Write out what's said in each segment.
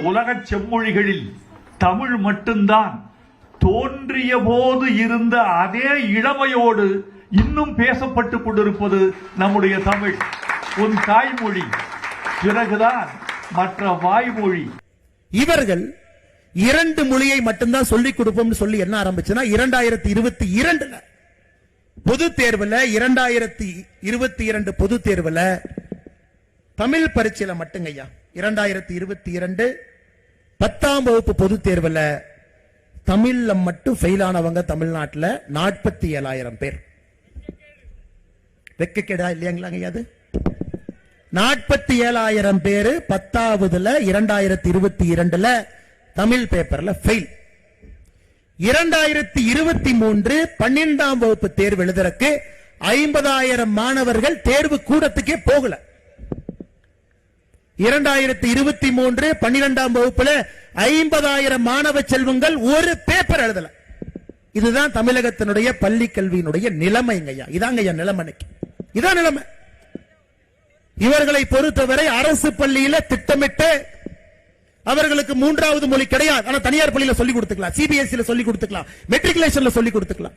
உலக செம்மொழிகளில் தமிழ் மட்டும்தான். தோன்றிய போது இருந்த அதே இளமையோடு இன்னும் பேசப்பட்டு கொண்டிருப்பது நம்முடைய தமிழ். உன் தாய்மொழி. பிறகுதான் மற்ற வாய்மொழி. இவர்கள் இரண்டு மொழியை மட்டும்தான் சொல்லிக் கொடுப்போம்னு சொல்லி என்ன ஆரம்பிச்சுன்னா இரண்டாயிரத்தி இருபத்தி இரண்டுல பொது தேர்வுல இரண்டாயிரத்தி இருபத்தி இரண்டு பொது தேர்வுல தமிழ் பரீட்சையில மட்டுங்கய்யா. இரண்டாயிரத்தி இருபத்தி இரண்டு பத்தாம் வகுப்பு பொது தேர்வுல தமிழ்ல மட்டும் ஃபெயில் ஆனவங்க தமிழ்நாட்டுல நாற்பத்தி ஏழாயிரம் பேர். வெக்கக்கேடா இல்லையாங்களாங்க அது? நாற்பத்தி ஏழாயிரம் பேரு பத்தாவதுல இரண்டாயிரத்தி இருபத்தி இரண்டுல தமிழ் பேப்பர்ல ஃபெயில் இரண்டாயிரத்தி இருபத்தி மூன்று பன்னிரெண்டாம் வகுப்பு தேர்வு எழுதுறதுக்கு ஐம்பதாயிரம் மாணவர்கள் தேர்வு கூடத்துக்கே போகல. இரண்டாயிரத்தி இருபத்தி மூன்று பன்னிரெண்டாம் வகுப்புல ஐம்பதாயிரம் மாணவ செல்வங்கள் ஒரு பேப்பர் எழுதல. இதுதான் தமிழகத்தினுடைய பள்ளி கல்வியினுடைய நிலைமைங்கய்யா. இதாங்கய்யா நிலைமை இதான் நிலைமை. இவர்களை பொறுத்தவரை அரசு பள்ளியில திட்டமிட்டு அவர்களுக்கு மூன்றாவது மொழி கிடையாது. ஆனா தனியார் பள்ளியில சொல்லி கொடுத்துக்கலாம். சிபிஎஸ்இ சொல்லி கொடுத்துக்கலாம். மெட்ரிகுலேஷன்ல சொல்லி கொடுத்துக்கலாம்.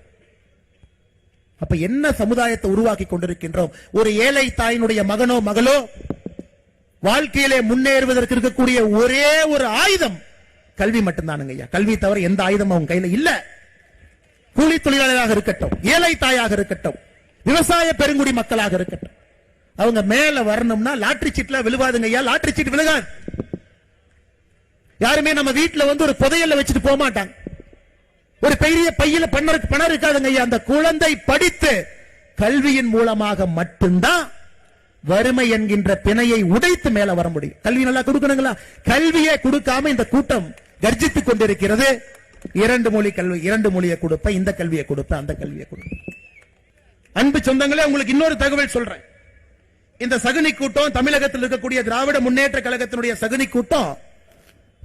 அப்ப என்ன சமுதாயத்தை உருவாக்கி கொண்டிருக்கின்றோம்? ஒரு ஏழை தாயினுடைய மகனோ மகளோ வாழ்க்கையிலே முன்னேறுவதற்கு இருக்கக்கூடிய ஒரே ஒரு ஆயுதம் கல்வி மட்டும்தானுங்க ஐயா. கல்வி தவிர எந்த ஆயுதம் அவங்க கையில இல்ல. கூலி தொழிலாளராக இருக்கட்டும் ஏழை தாயாக இருக்கட்டும் விவசாய பெருங்குடி மக்களாக இருக்கட்டும். அவங்க மேல வரணும்னா லாட்ரி சீட்ல விழுவாதுங்க ஐயா. லாட்ரி சீட் விழுகாது. யாருமே நம்ம வீட்டுல வந்து ஒரு புதையல்ல வச்சுட்டு போக மாட்டாங்க. ஒரு பெரிய பையில பணம் பணம் இருக்காதுங்க ஐயா. அந்த குழந்தை படித்து கல்வியின் மூலமாக மட்டும்தான் வறுமை என்கின்ற பிணையை உடைத்து மேல வர முடியும். கல்வி நல்லா கொடுக்கணுங்களா? கல்வியை கொடுக்காம இந்த கூட்டம் கர்ஜித்துக் கொண்டிருக்கிறது. இரண்டு மொழி கல்வி இரண்டு மொழியை கொடுப்ப இந்த கல்வியை கொடுப்பேன் அந்த கல்வியை கொடுப்ப. அன்பு சொந்தங்களே உங்களுக்கு இன்னொரு தகவல் சொல்றேன். இந்த சகுனி கூட்டம் தமிழகத்தில் இருக்கக்கூடிய திராவிட முன்னேற்ற கழகத்தினுடைய சகுனி கூட்டம்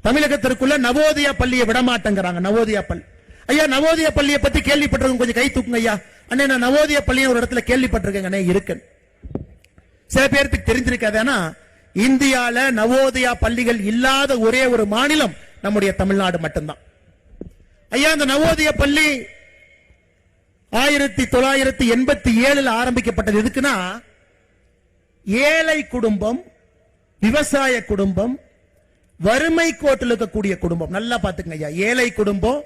தமிழகத்திற்குள்ள நவோதயா பள்ளியை விடமாட்டேங்கிறாங்க நவோதயா பள்ளி. ஐயா நவோதயா பள்ளியை பத்தி கேள்விப்பட்டிருக்கோம் கொஞ்சம் கை தூக்குங்க ஐயா. அண்ணே நான் நவோதயா பள்ளியை ஒரு இடத்துல கேள்விப்பட்டிருக்கேங்க அண்ணே இருக்கு சில பேருக்கு தெரிஞ்சிருக்காது இந்தியால நவோதயா பள்ளிகள் இல்லாத ஒரே ஒரு மாநிலம் நம்முடைய தமிழ்நாடு மட்டும்தான். ஐயா இந்த நவோதயா பள்ளி ஆயிரத்தி தொள்ளாயிரத்தி எண்பத்தி ஏழுல ஆரம்பிக்கப்பட்டது எதுக்குன்னா ஏழை குடும்பம் விவசாய குடும்பம் வறுமை கோட்டில் இருக்கக்கூடிய குடும்பம். நல்லா பாத்துக்கங்க ஐயா. ஏழை குடும்பம்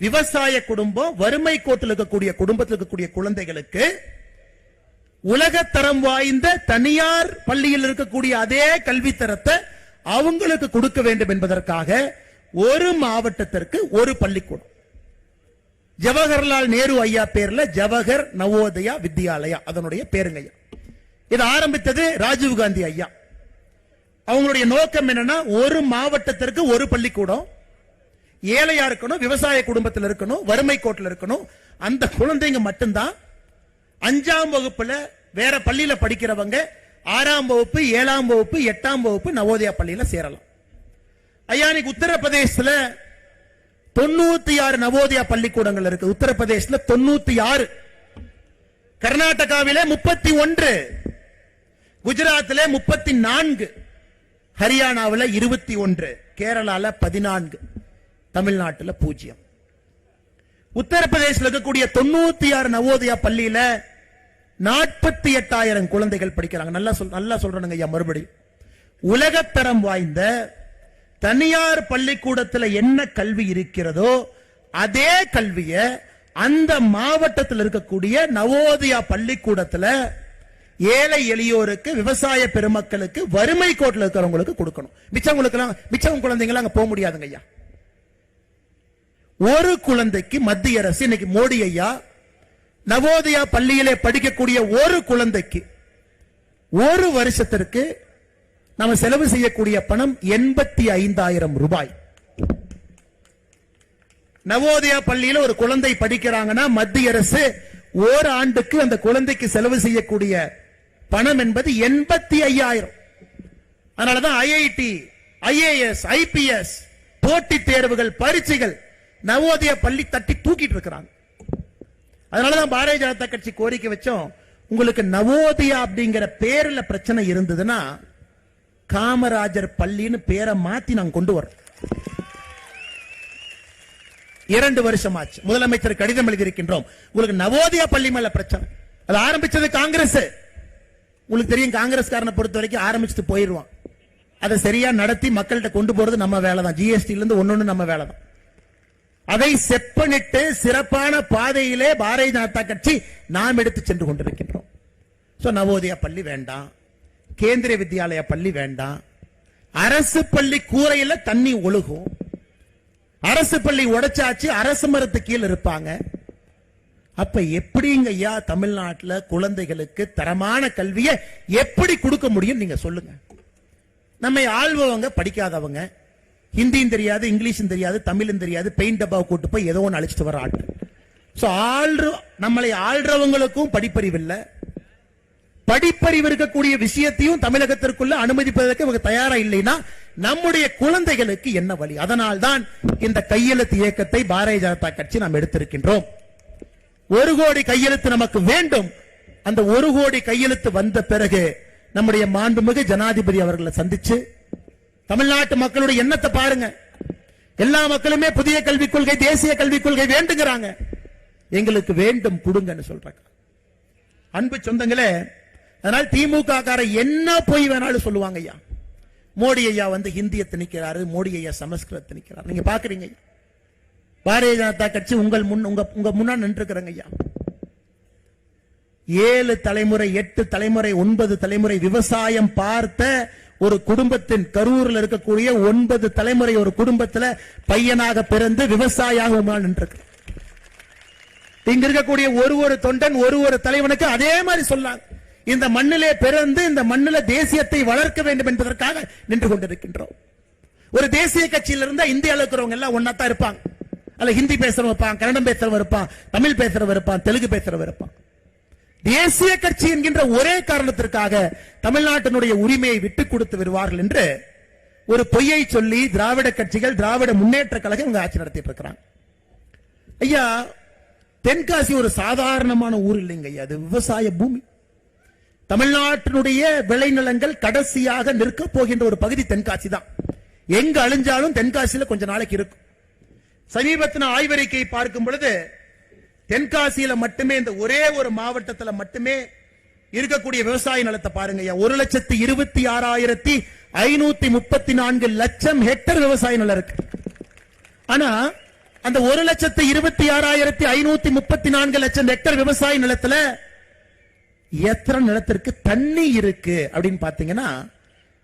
விவசாய குடும்பம் வறுமை கோட்டில் இருக்கக்கூடிய குடும்பத்தில் இருக்கக்கூடிய குழந்தைகளுக்கு உலகத்தரம் வாய்ந்த தனியார் பள்ளியில் இருக்கக்கூடிய அதே கல்வி தரத்தை அவங்களுக்கு கொடுக்க வேண்டும் என்பதற்காக ஒரு மாவட்டத்திற்கு ஒரு பள்ளிக்கூடம். ஜவஹர்லால் நேரு ஐயா பேர்ல ஜவஹர் நவோதயா வித்யாலயா அதனுடைய பேருங்க ஐயா இது ஆரம்பித்தது ராஜீவ் காந்தி ஐயா. அவங்களுடைய நோக்கம் என்னன்னா ஒரு மாவட்டத்திற்கு ஒரு பள்ளிக்கூடம். ஏழையா இருக்கணும் விவசாய குடும்பத்தில் இருக்கணும் வறுமை கோட்டில் இருக்கணும் அந்த குழந்தைங்க மட்டும்தான் அஞ்சாம் வகுப்புல வேற பள்ளியில படிக்கிறவங்க ஆறாம் வகுப்பு ஏழாம் வகுப்பு எட்டாம் வகுப்பு நவோதயா பள்ளியில சேரலாம். ஐயா இன்னைக்கு உத்தரப்பிரதேசத்துல தொண்ணூத்தி ஆறு நவோதயா பள்ளிக்கூடங்கள் இருக்கு. உத்தரப்பிரதேசத்துல தொண்ணூத்தி ஆறு கர்நாடகாவில முப்பத்தி ஒன்று. குஜராத்தில் முப்பத்தி நான்கு. ஹரியானாவில் இருபத்தி ஒன்று. கேரளால பதினான்கு. தமிழ்நாட்டில் பூஜ்ஜியம். உத்தரப்பிரதேசில் இருக்கக்கூடிய தொண்ணூத்தி ஆறு நவோதயா பள்ளியில நாற்பத்தி எட்டாயிரம் குழந்தைகள் படிக்கிறாங்க. நல்லா சொல் நல்லா சொல்றானுங்க ஐயா மறுபடி. உலகத்தரம் வாய்ந்த தனியார் பள்ளிக்கூடத்துல என்ன கல்வி இருக்கிறதோ அதே கல்விய அந்த மாவட்டத்தில் இருக்கக்கூடிய நவோதயா பள்ளிக்கூடத்துல ஏழை எளியோருக்கு விவசாய பெருமக்களுக்கு வறுமை கோட்டில் இருக்கிறவங்களுக்கு கொடுக்கணும். மிச்சவங்களுக்குலாம் மிச்சம் குழந்தைங்களாம் அங்க போக முடியாதுங்க ஐயா. ஒரு குழந்தைக்கு மத்திய அரசு இன்னைக்கு மோடி ஐயா நவோதயா பள்ளியிலே படிக்கக்கூடிய ஒரு குழந்தைக்கு ஒரு வருஷத்திற்கு நம்ம செலவு செய்யக்கூடிய பணம் எண்பத்தி ஐந்தாயிரம் ரூபாய். நவோதயா பள்ளியில ஒரு குழந்தை படிக்கிறாங்கன்னா மத்திய அரசு ஒரு ஆண்டுக்கு அந்த குழந்தைக்கு செலவு செய்யக்கூடிய பணம் என்பது எண்பத்தி ஐயாயிரம். அதனாலதான் ஐஐடி ஐஏஎஸ் ஐபிஎஸ் போட்டித் தேர்வுகள் பரீட்சைகள் நவோதயா பள்ளி தட்டி தூக்கிட்டு இருக்கிறாங்க. அதனாலதான் பாரதிய ஜனதா கட்சி கோரிக்கை வச்சோம் உங்களுக்கு நவோதயா அப்படிங்கிற பேர்ல பிரச்சனை இருந்ததுன்னா காமராஜர் பள்ளின்னு பேரை மாத்தி நாங்க கொண்டு வரோம் இரண்டு வருஷம் ஆச்சு முதலமைச்சர் கடிதம் எழுதியிருக்கின்றோம். உங்களுக்கு நவோதயா பள்ளி மேல பிரச்சனை. அது ஆரம்பிச்சது காங்கிரஸ். உங்களுக்கு தெரியும் காங்கிரஸ்காரனை பொறுத்த வரைக்கும் ஆரம்பிச்சுட்டு போயிருவான். அதை சரியா நடத்தி மக்கள்கிட்ட கொண்டு போறது நம்ம வேலை தான் ஜிஎஸ்டில இருந்து ஒன்னொன்னு நம்ம வேலை தான் அதை செப்பனிட்டு சிறப்பான பாதையிலே பாரதிய ஜனதா கட்சி நாம் எடுத்து சென்று கொண்டிருக்கின்றோம். ஸோ நவோதயா பள்ளி வேண்டாம். கேந்திரிய வித்யாலயா பள்ளி வேண்டாம். அரசு பள்ளி கூரையில தண்ணி ஒழுகும். அரசு பள்ளி உடைச்சாச்சு அரசு மரத்து கீழ் இருப்பாங்க. அப்ப எப்படிங்க ஐயா தமிழ்நாட்டில் குழந்தைகளுக்கு தரமான கல்வியை எப்படி கொடுக்க முடியும் நீங்க சொல்லுங்க. நம்மை ஆள்பவங்க படிக்காதவங்க ஹிந்தியும் தெரியாது இங்கிலீஷும் தெரியாது தமிழும் தெரியாது பெயிண்ட் டப்பாவை கூட்டு போய் ஏதோ ஒன்று அழைச்சிட்டு வர ஆள். சோ ஆள்ற நம்மளை ஆள்றவங்களுக்கும் படிப்பறிவு இல்ல. படிப்பறிவு இருக்கக்கூடிய விஷயத்தையும் தமிழகத்திற்குள்ள அனுமதிப்பதற்கு இவங்க தயாரா இல்லைன்னா நம்முடைய குழந்தைகளுக்கு என்ன வழி? அதனால்தான் இந்த கையெழுத்து இயக்கத்தை பாரதிய ஜனதா கட்சி நாம் எடுத்திருக்கின்றோம். ஒரு கோடி கையெழுத்து நமக்கு வேண்டும். அந்த ஒரு கோடி கையெழுத்து வந்த பிறகு நம்முடைய மாண்புமிகு ஜனாதிபதி அவர்களை சந்திச்சு தமிழ்நாட்டு மக்களுடைய எண்ணத்தை பாருங்க. எல்லா மக்களுமே புதிய கல்விக் கொள்கை தேசிய கல்விக் கொள்கை வேண்டுங்கிறாங்க. எங்களுக்கு வேண்டும் கொடுங்கன்னு சொல்றாங்க அன்பு சொந்தங்களே அதனால் திமுக கார என்ன போய் வேணாலும் சொல்லுவாங்க ஐயா. மோடி ஐயா வந்து ஹிந்தியை திணிக்கிறாரு மோடி ஐயா சமஸ்கிருத திணிக்கிறார் நீங்க பாக்குறீங்க பாரதிய ஜனதா கட்சி உங்கள் முன் உங்க உங்க முன்னாடி நின்றுக்கிறங்க ஐயா. ஏழு தலைமுறை எட்டு தலைமுறை ஒன்பது தலைமுறை விவசாயம் பார்த்த ஒரு குடும்பத்தின் கரூரில் இருக்கக்கூடிய ஒன்பது தலைமுறை ஒரு குடும்பத்துல பையனாக பிறந்து விவசாயியாக நின்று இங்க இருக்கக்கூடிய ஒரு ஒரு தொண்டன் ஒரு ஒரு தலைவனுக்கு அதே மாதிரி சொல்லாங்க. இந்த மண்ணிலே பிறந்து இந்த மண்ணில தேசியத்தை வளர்க்க வேண்டும் என்பதற்காக நின்று கொண்டிருக்கின்றோம். ஒரு தேசிய கட்சியில இருந்தா இந்தியாவில் இருக்கிறவங்க எல்லாம் ஒன்னா தான் இருப்பாங்க. அல்ல ஹிந்தி பேசுறவன் இருப்பான் கன்னடம் பேசுறவன் இருப்பான் தமிழ் பேசுறவன் இருப்பான் தெலுங்கு பேசுறவன் இருப்பான். தேசிய கட்சி என்கின்ற ஒரே காரணத்திற்காக தமிழ்நாட்டினுடைய உரிமையை விட்டுக் கொடுத்து வருவார்கள் என்று ஒரு பொய்யை சொல்லி திராவிட கட்சிகள் திராவிட முன்னேற்ற கழகம் இங்க ஆட்சி நடத்திட்டு இருக்கிறாங்க. ஐயா தென்காசி ஒரு சாதாரணமான ஊர் இல்லைங்க ஐயா. அது விவசாய பூமி. தமிழ்நாட்டினுடைய விளைநிலங்கள் கடைசியாக நிற்க போகின்ற ஒரு பகுதி தென்காசி தான். எங்க அழிஞ்சாலும் தென்காசியில கொஞ்ச நாளைக்கு இருக்கும். சமீபத்தின ஆய்வறிக்கை பார்க்கும் பொழுது தென்காசியில மட்டுமே இந்த ஒரே ஒரு மாவட்டத்தில் மட்டுமே இருக்கக்கூடிய விவசாய நிலத்தை பாருங்க ஒரு லட்சத்தி இருபத்தி ஆறாயிரத்தி ஐநூத்தி முப்பத்தி நான்கு லட்சம் ஹெக்டர் விவசாய நிலம் இருக்கு. ஆனா அந்த ஒரு லட்சத்து இருபத்தி ஆறாயிரத்தி ஐநூத்தி முப்பத்தி நான்கு லட்சம் ஹெக்டர் விவசாய நிலத்துல எத்தனை நிலத்திற்கு தண்ணி இருக்கு அப்படின்னு பாத்தீங்கன்னா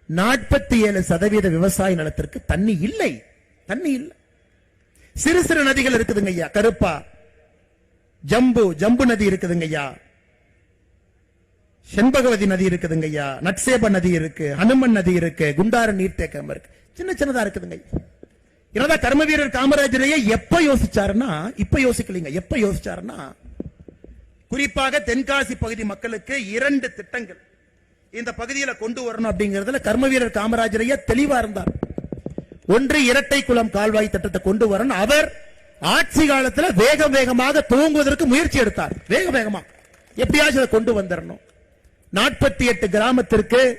நாற்பத்தி ஏழு சதவீத விவசாய நிலத்திற்கு தண்ணி இல்லை. தண்ணி இல்லை. சிறு சிறு நதிகள் இருக்குதுங்க ஐயா கருப்பா. ஜம்பு ஜம்பு நதி இருக்குதுங்க ஐயா. செண்பகவதி நதி இருக்குதுங்க ஐயா. நட்சேப நதி இருக்கு ஹனுமன் நதி இருக்கு குண்டார நீர்த்தேக்கம் இருக்கு. சின்ன சின்னதா இருக்குதுங்க. என்னதான் கர்ம வீரர் காமராஜரையே எப்ப யோசிச்சாருன்னா இப்ப யோசிக்கலீங்க. எப்ப யோசிச்சாருன்னா குறிப்பாக தென்காசி பகுதி மக்களுக்கு இரண்டு திட்டங்கள். இந்த பகுதியில கொண்டு வரணும் அப்படிங்கறதுல கர்ம வீரர் காமராஜரையே தெளிவா இருந்தார். ஒன்று இரட்டை குளம் கால்வாய் திட்டத்தை கொண்டு வரணும். அவர் ஆட்சி காலத்துல வேக வேகமாக தூங்குவதற்கு முயற்சி எடுத்தார். வேக வேகமா. எப்படியாச்சும் அதை கொண்டு வந்துடணும் நாற்பத்தி எட்டு கிராமத்திற்கு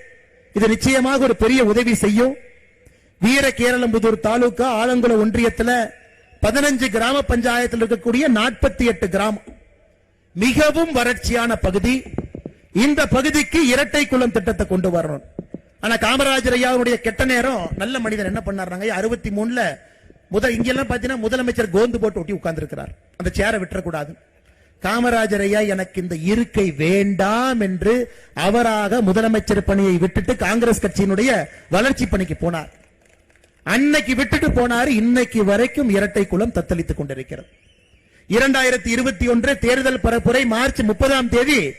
இது நிச்சயமாக ஒரு பெரிய உதவி செய்யும். வீர கேரளம்புதூர் தாலுகா ஆலங்குளம் ஒன்றியத்துல பதினஞ்சு கிராம பஞ்சாயத்தில் இருக்கக்கூடிய நாற்பத்தி எட்டு கிராமம். மிகவும் வறட்சியான பகுதி. இந்த பகுதிக்கு இரட்டை குளம் திட்டத்தை கொண்டு வரணும். ஆனா காமராஜர் ஐயாவுடைய கெட்ட நேரம் நல்ல மனிதன் என்ன பண்ணாருங்க அறுபத்தி மூணுல முதல் இங்கெல்லாம் பாத்தீங்கன்னா முதலமைச்சர் கோந்து போட்டு ஒட்டி உட்கார்ந்து இருக்கிறார் அந்த சேரை விட்டுறக்கூடாது. காமராஜர் ஐயா எனக்கு இந்த இருக்கை வேண்டாம் என்று அவராக முதலமைச்சர் பணியை விட்டுட்டு காங்கிரஸ் கட்சியினுடைய வளர்ச்சி பணிக்கு போனார். அன்னைக்கு விட்டுட்டு போனாரு இன்னைக்கு வரைக்கும் இரட்டை குளம் தத்தளித்துக் கொண்டிருக்கிறது. இரண்டாயிரத்தி இருபத்தி ஒன்று தேர்தல் பரப்புரை மார்ச் முப்பதாம் தேதி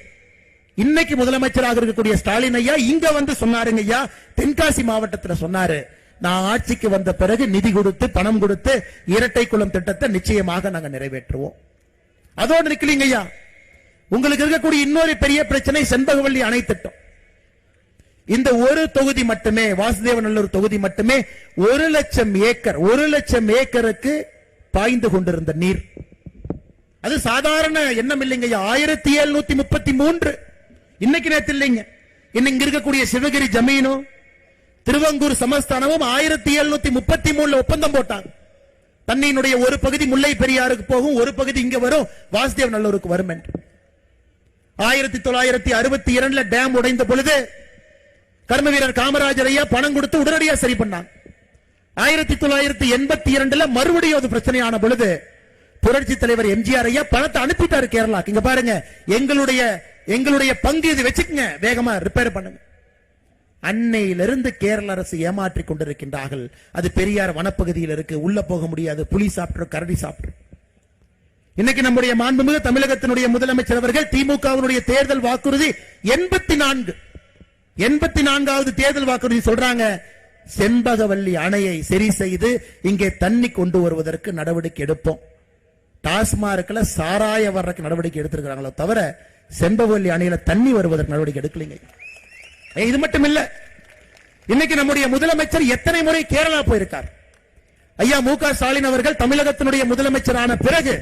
இன்னைக்கு முதலமைச்சராக இருக்கக்கூடிய ஸ்டாலின் ஐயா இங்க வந்து சொன்னாருங்க ஐயா தென்காசி மாவட்டத்துல சொன்னாரு. நான் ஆட்சிக்கு வந்த பிறகு நிதி கொடுத்து பணம் கொடுத்து இரட்டை குளம் திட்டத்தை நிச்சயமாக நாங்க நிறைவேற்றுவோம். அதோடு இருக்கலீங்க ஐயா. உங்களுக்கு இருக்கக்கூடிய இன்னொரு பெரிய பிரச்சனை செண்பகவல்லி அணை திட்டம். இந்த ஒரு தொகுதி மட்டுமே வாசுதேவநல்லூர் தொகுதி மட்டுமே ஒரு லட்சம் ஏக்கர் ஒரு லட்சம் ஏக்கருக்கு பாய்ந்து கொண்டிருந்த நீர். அது சாதாரண எண்ணம் இல்லைங்க ஆயிரத்தி எழுநூத்தி முப்பத்தி மூன்று. இன்னைக்கு நேரத்தில் இல்லைங்க. இன்னும் இங்க இருக்கக்கூடிய சிவகிரி ஜமீனும் திருவங்கூர் சமஸ்தானமும் ஆயிரத்தி எழுநூத்தி முப்பத்தி மூணுல ஒப்பந்தம் போட்டாங்க. தண்ணியினுடைய ஒரு பகுதி முல்லை பெரியாருக்கு போகும் ஒரு பகுதி இங்க வரும். வாசுதேவ் நல்லூருக்கு வரும் என்று. ஆயிரத்தி தொள்ளாயிரத்தி அறுபத்தி இரண்டுல டேம் உடைந்த பொழுது கர்ம வீரர் காமராஜர் ஐயா பணம் கொடுத்து உடனடியா சரி பண்ணாங்க. ஆயிரத்தி தொள்ளாயிரத்தி எண்பத்தி இரண்டுல மறுபடியும் அது பிரச்சனையான பொழுது புரட்சி தலைவர் எம்ஜிஆர் ஐயா பணத்தை அனுப்பிட்டாரு கேரளாக்கு. இங்க பாருங்க எங்களுடைய எங்களுடைய பங்கு இது வச்சுக்கங்க. வேகமா ரிப்பேர் பண்ணுங்க. அன்னையிலிருந்து கேரள அரசு ஏமாற்றிக் கொண்டிருக்கின்றார்கள். அது பெரியார் வனப்பகுதியில் இருக்கு. உள்ள போக முடியாது. புலி சாப்பிட்டு கரடி சாப்பிட்டு இன்னைக்கு நம்முடைய மாண்புமிகு தமிழகத்தினுடைய முதலமைச்சர் அவர்கள் திமுகவினுடைய தேர்தல் வாக்குறுதி எண்பத்தி நான்கு எண்பத்தி நான்காவது தேர்தல் வாக்குறுதி சொல்றாங்க. செண்பகவல்லி அணையை சரி செய்து இங்கே தண்ணி கொண்டு வருவதற்கு நடவடிக்கை எடுப்போம். டாஸ்மார்க்ல சாராய வர்றதுக்கு நடவடிக்கை எடுத்திருக்கிறாங்களோ தவிர செண்பகவல்லி அணையில தண்ணி வருவதற்கு நடவடிக்கை எடுக்கலைங்க. இது மட்டும் இல்ல இன்னைக்கு நம்முடைய முதலமைச்சர் எத்தனை முறை கேரளா போயிருக்கார்? ஐயா மு க ஸ்டாலின் அவர்கள் தமிழகத்தினுடைய முதலமைச்சரான பிறகு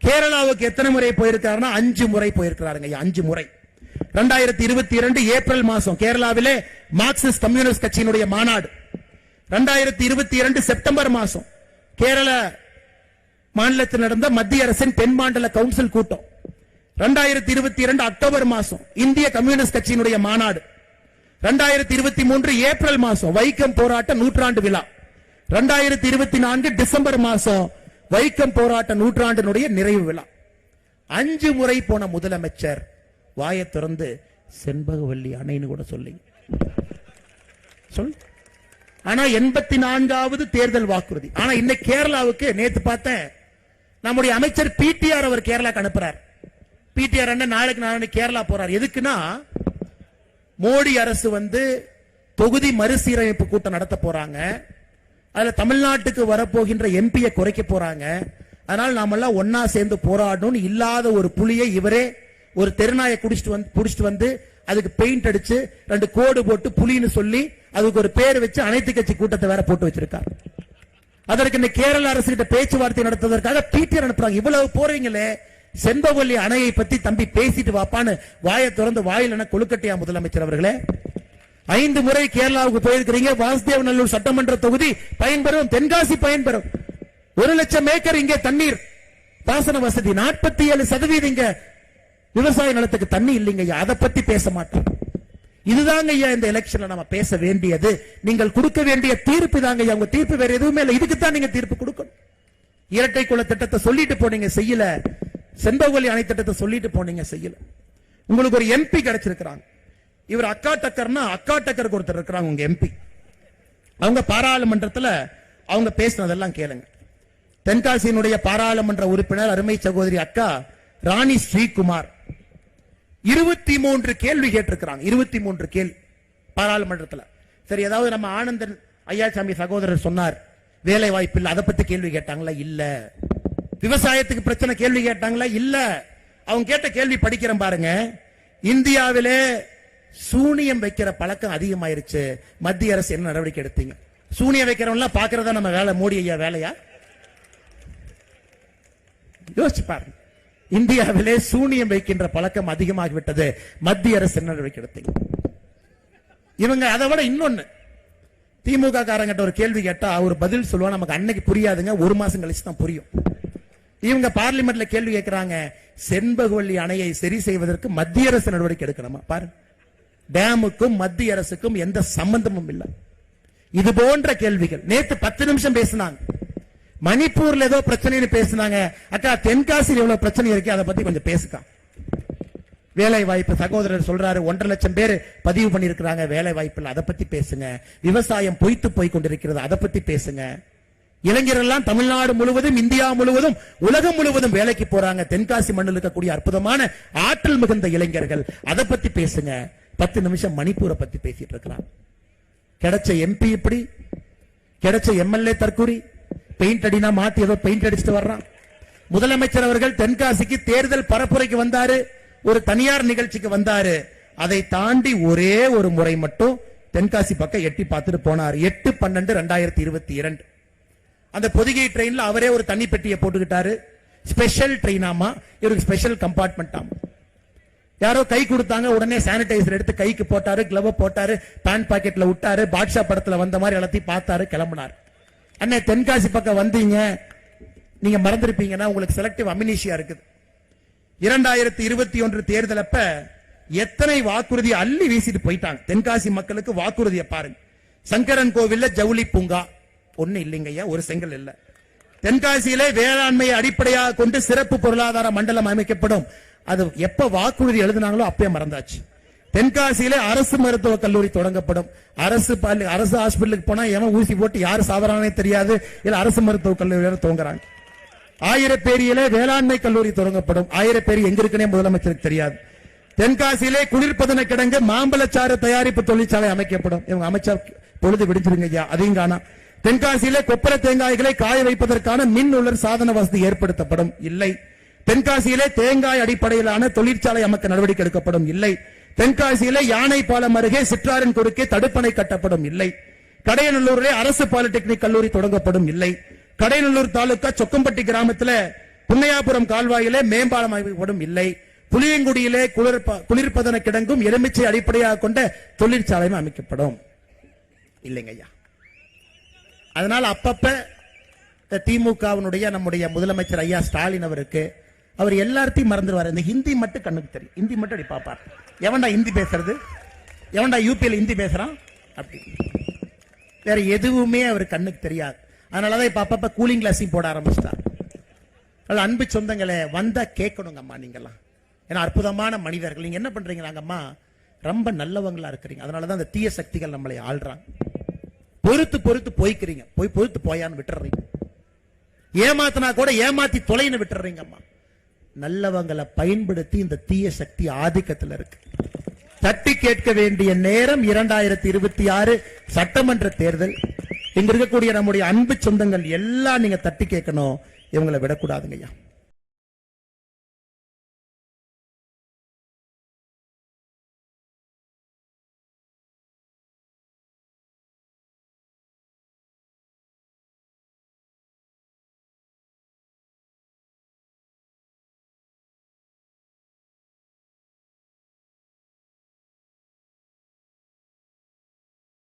கேரளாவுக்கு எத்தனை முறை போயிருக்காருன்னா அஞ்சு முறை போயிருக்கிறாருங்க ஐயா அஞ்சு முறை. ரெண்டாயிரத்தி இருபத்தி இரண்டு ஏப்ரல் மாசம் கேரளாவிலே மார்க்சிஸ்ட் கம்யூனிஸ்ட் கட்சியினுடைய மாநாடு. ரெண்டாயிரத்தி இருபத்தி இரண்டு செப்டம்பர் மாசம் கேரள மாநிலத்தில் நடந்த மத்திய அரசின் தென் மாநில கவுன்சில் கூட்டம். ரெண்டாயிரத்தி இருபத்தி இரண்டு அக்டோபர் மாசம் இந்திய கம்யூனிஸ்ட் கட்சியினுடைய மாநாடு. ரெண்டாயிரத்தி இருபத்தி மூன்று ஏப்ரல் மாசம் வைக்கம் போராட்ட நூற்றாண்டு விழா. ரெண்டாயிரத்தி இருபத்தி நான்கு டிசம்பர் மாசம் வைக்கம் போராட்ட நூற்றாண்டினுடைய நிறைவு விழா. அஞ்சு முறை போன முதலமைச்சர். வாயை திறந்து செண்பகவல்லி அணைன்னு கூட சொல்லி சொல். ஆனா எண்பத்தி நான்காவது தேர்தல் வாக்குறுதி. ஆனா இன்னைக்கு கேரளாவுக்கு நேத்து பார்த்தேன். நம்முடைய அமைச்சர் பிடிஆர் அவர் கேரளாக்கு அனுப்புறார். பிடிஆர் அண்ணன் நாளைக்கு நாளைக்கு கேரளா போறார். எதுக்குன்னா மோடி அரசு வந்து தொகுதி மறுசீரமைப்பு கூட்டம் நடத்த போறாங்க. அதுல தமிழ்நாட்டுக்கு வரப்போகின்ற எம்பியை குறைக்க போறாங்க. அதனால நாமெல்லாம் ஒன்னா சேர்ந்து போராடணும்னு இல்லாத ஒரு புலியை இவரே ஒரு தெருநாயை குடிச்சிட்டு வந்து புடிச்சிட்டு வந்து அதுக்கு பெயிண்ட் அடிச்சு ரெண்டு கோடு போட்டு புலின்னு சொல்லி அதுக்கு ஒரு பேர் வச்சு அனைத்து கட்சி கூட்டத்தை வேற போட்டு வச்சிருக்காரு. அதற்கு இந்த கேரள அரசு கிட்ட பேச்சுவார்த்தை நடத்துவதற்காக பிடிஆர் அனுப்புறாங்க. இவ்வளவு போறீங்களே. செம்பவல்லி அணையை பத்தி தம்பி பேசிட்டு வாப்பான்னு வாயை திறந்து வாயில் என கொழுக்கட்டையா முதலமைச்சர் அவர்களே. ஐந்து முறை கேரளாவுக்கு போயிருக்கிறீங்க. வாசுதேவ நல்லூர் சட்டமன்ற தொகுதி பயன்பெறும் தென்காசி பயன்பெறும். ஒரு லட்சம் ஏக்கர் இங்கே தண்ணீர். பாசன வசதி நாற்பத்தி ஏழு சதவீதம் இங்க விவசாய நிலத்துக்கு தண்ணி இல்லைங்க ஐயா. அதை பத்தி பேச மாட்டோம். இதுதாங்க ஐயா இந்த எலெக்ஷன்ல நம்ம பேச வேண்டியது. நீங்கள் கொடுக்க வேண்டிய தீர்ப்பு தாங்க ஐயா. உங்க தீர்ப்பு வேற எதுவுமே இல்லை. இதுக்கு தான் நீங்க தீர்ப்பு கொடுக்கணும். இரட்டை குல திட்டத்தை சொல்லிட்டு போனீங்க செய்யல. செண்பகவல்லி அணை திட்டத்தை சொல்லிட்டு போனீங்க செய்யல. உங்களுக்கு ஒரு எம்பி கிடைச்சிருக்கிறாங்க. இவர் அக்கா டக்கர்னா அக்கா டக்கருக்கு ஒருத்தர் இருக்கிறாங்க உங்க எம்பி அவங்க பாராளுமன்றத்தில் அவங்க பேசினதெல்லாம் கேளுங்க. தென்காசியினுடைய பாராளுமன்ற உறுப்பினர் அருமை சகோதரி அக்கா ராணி ஸ்ரீகுமார். இருபத்தி மூன்று கேள்வி கேட்டிருக்கிறாங்க இருபத்தி மூன்று கேள்வி பாராளுமன்றத்தில். சரி ஏதாவது நம்ம ஆனந்தன் ஐயாசாமி சகோதரர் சொன்னார் வேலை வாய்ப்பு இல்லை அதை பத்தி கேள்வி கேட்டாங்களா? இல்லை. விவசாயத்துக்கு பிரச்சனை கேள்வி கேட்டாங்களா? இல்ல. அவங்க கேட்ட கேள்வி படிக்கிறேன் பாருங்க. இந்தியாவிலே சூனியம் வைக்கிற பழக்கம் அதிகமாயிருச்சு. மத்திய அரசு என்ன நடவடிக்கை எடுத்தீங்க? சூனியம் வைக்கிறவங்க பாக்குறதா நம்ம வேலை? மோடி ஐயா வேலையா? யோசிச்சு பாருங்க. இந்தியாவிலே சூனியம் வைக்கின்ற பழக்கம் அதிகமாகிவிட்டது. மத்திய அரசு என்ன நடவடிக்கை எடுத்தீங்க? இவங்க அதை விட இன்னொன்னு. திமுக காரங்கிட்ட ஒரு கேள்வி கேட்டா அவர் பதில் சொல்லுவா நமக்கு அன்னைக்கு புரியாதுங்க. ஒரு மாசம் கழிச்சு தான் புரியும். இவங்க பார்லிமெண்ட்ல கேள்வி கேட்கிறாங்க செண்பகவல்லி அணையை சரி செய்வதற்கு மத்திய அரசு நடவடிக்கை எடுக்கணுமா? பாரு. டேமுக்கும் மத்திய அரசுக்கும் எந்த சம்பந்தமும் இல்லை. இது போன்ற கேள்விகள். நேத்து பத்து நிமிஷம் பேசினாங்க. மணிப்பூர்ல ஏதோ பிரச்சனைன்னு பேசினாங்க. அக்கா தென்காசியில் எவ்வளவு பிரச்சனை இருக்கு? அதை பத்தி கொஞ்சம் பேசுக்கா. வேலை வாய்ப்பு சகோதரர் சொல்றாரு ஒன்றரை லட்சம் பேர் பதிவு பண்ணியிருக்கிறாங்க வேலை வாய்ப்பு அதை பத்தி பேசுங்க. விவசாயம் பொய்த்து போய் கொண்டிருக்கிறது அதை பத்தி பேசுங்க. இளைஞர்கள்லாம் தமிழ்நாடு முழுவதும் இந்தியா முழுவதும் உலகம் முழுவதும் வேலைக்கு போறாங்க. தென்காசி மண்ணில் இருக்கக்கூடிய அற்புதமான ஆற்றல் மிகுந்த இளைஞர்கள். அதை பத்தி பேசுங்க. பத்து நிமிஷம் மணிப்பூரை பத்தி பேசிட்டு இருக்கலாம். கிடைச்ச எம்பி இப்படி கிடைச்ச எம்எல்ஏ தற்கூரி பெயிண்ட் அடினா மாத்தி ஏதோ பெயிண்ட் அடிச்சுட்டு வர்றான். முதலமைச்சர் அவர்கள் தென்காசிக்கு தேர்தல் பரப்புரைக்கு வந்தாரு. ஒரு தனியார் நிகழ்ச்சிக்கு வந்தாரு. அதை தாண்டி ஒரே ஒரு முறை மட்டும் தென்காசி பக்கம் எட்டி பார்த்துட்டு போனார். எட்டு பன்னெண்டு ரெண்டாயிரத்தி இருபத்தி இரண்டு. அந்த பொதிகை ட்ரெயின்ல அவரே ஒரு தண்ணி பெட்டியை போட்டுக்கிட்டாரு. ஸ்பெஷல் ட்ரெயினாமா இவருக்கு ஸ்பெஷல் கம்பார்ட்மெண்ட் யாரோ கை கொடுத்தாங்க உடனே சானிடைசர் எடுத்து கைக்கு போட்டாரு கிளவ போட்டாரு பேண்ட் பாக்கெட்ல விட்டாரு பாட்ஷா படத்துல வந்த மாதிரி எல்லாத்தையும் பார்த்தாரு கிளம்பினார். அண்ணே தென்காசி பக்கம் வந்தீங்க. நீங்க மறந்துருப்பீங்கன்னா உங்களுக்கு செலக்டிவ் அமினிஷியா இருக்குது. இரண்டாயிரத்தி இருபத்தி ஒன்று தேர்தல் எத்தனை வாக்குறுதி அள்ளி வீசிட்டு போயிட்டாங்க. தென்காசி மக்களுக்கு வாக்குறுதியை பாருங்க. சங்கரன் கோவில்ல ஜவுளி பூங்கா. ஒண்ணு இல்லைங்கய்யா ஒரு செங்கல் இல்ல. தென்காசியிலே வேளாண்மையை அடிப்படையாக கொண்டு சிறப்பு பொருளாதார மண்டலம் அமைக்கப்படும். அது எப்ப வாக்குறுதி எழுதினாங்களோ அப்பயே மறந்தாச்சு. தென்காசியிலே அரசு மருத்துவக் கல்லூரி தொடங்கப்படும். அரசு பள்ளி அரசு ஹாஸ்பிட்டலுக்கு போனா எவன் ஊசி போட்டு யாரு சாதாரணே தெரியாது. இல்ல அரசு மருத்துவக் கல்லூரி வேற துவங்குறாங்க ஆயிரப்பேரியிலே வேளாண்மை கல்லூரி தொடங்கப்படும். ஆயிரப்பேரி எங்க இருக்குன்னே முதலமைச்சருக்கு தெரியாது. தென்காசியிலே குளிர்பதன கிடங்கு மாம்பழச்சாறு தயாரிப்பு தொழிற்சாலை அமைக்கப்படும். இவங்க அமைச்சர் பொழுது விடிஞ்சிருங்க ஐயா அதையும் காணோம் தென்காசியிலே கொப்பர தேங்காய்களை காய வைப்பதற்கான மின் உலர் சாதன வசதி ஏற்படுத்தப்படும். இல்லை. தென்காசியிலே தேங்காய் அடிப்படையிலான தொழிற்சாலை அமைக்க நடவடிக்கை எடுக்கப்படும். இல்லை. தென்காசியிலே யானை பாலம் அருகே சிற்றாரின் குறுக்கே தடுப்பணை கட்டப்படும். இல்லை. கடையநல்லூரிலே அரசு பாலிடெக்னிக் கல்லூரி தொடங்கப்படும். இல்லை. கடையநல்லூர் தாலுகா சொக்கம்பட்டி கிராமத்துல புன்னையாபுரம் கால்வாயிலே மேம்பாலம் அமைக்கப்படும். இல்லை. புளியங்குடியிலே குளிர் குளிர்பதன கிடங்கும் எலுமிச்சை அடிப்படையாக கொண்ட தொழிற்சாலையும் அமைக்கப்படும். இல்லைங்க ஐயா. அதனால் அப்பப்ப இந்த திமுகவினுடைய நம்முடைய முதலமைச்சர் ஐயா ஸ்டாலின் அவருக்கு அவர் எல்லாத்தையும் மறந்துடுவார். இந்த ஹிந்தி மட்டும் கண்ணுக்கு தெரியும். ஹிந்தி மட்டும் அப்படி பார்ப்பார் எவன்டா ஹிந்தி பேசுறது? எவன்டா யூபியில் ஹிந்தி பேசுறான்? அப்படி. வேற எதுவுமே அவர் கண்ணுக்கு தெரியாது. அதனாலதான் இப்ப அப்பப்ப கூலிங் கிளாஸையும் போட ஆரம்பிச்சிட்டார். அதனால அன்பு சொந்தங்களே வந்தா கேட்கணுங்கம்மா நீங்கள்லாம் நீங்கெல்லாம். ஏன்னா அற்புதமான மனிதர்கள். நீங்க என்ன பண்றீங்க நாங்கம்மா? ரொம்ப நல்லவங்களா இருக்கிறீங்க. அதனாலதான் அந்த தீய சக்திகள் நம்மளை ஆள்றாங்க. பொறுத்து பொறுத்து போய்க்கிறீங்க. போய் பொறுத்து போயான்னு விட்டுறீங்க. ஏமாத்தினா கூட ஏமாத்தி தொலைன்னு விட்டுறீங்க அம்மா. நல்லவங்களை பயன்படுத்தி இந்த தீய சக்தி ஆதிக்கத்துல இருக்கு. தட்டி கேட்க வேண்டிய நேரம் இரண்டாயிரத்தி இருபத்தி ஆறு சட்டமன்ற தேர்தல். இங்க இருக்கக்கூடிய நம்முடைய அன்பு சொந்தங்கள் எல்லாம் நீங்க தட்டி கேட்கணும். இவங்களை விடக்கூடாதுங்கய்யா.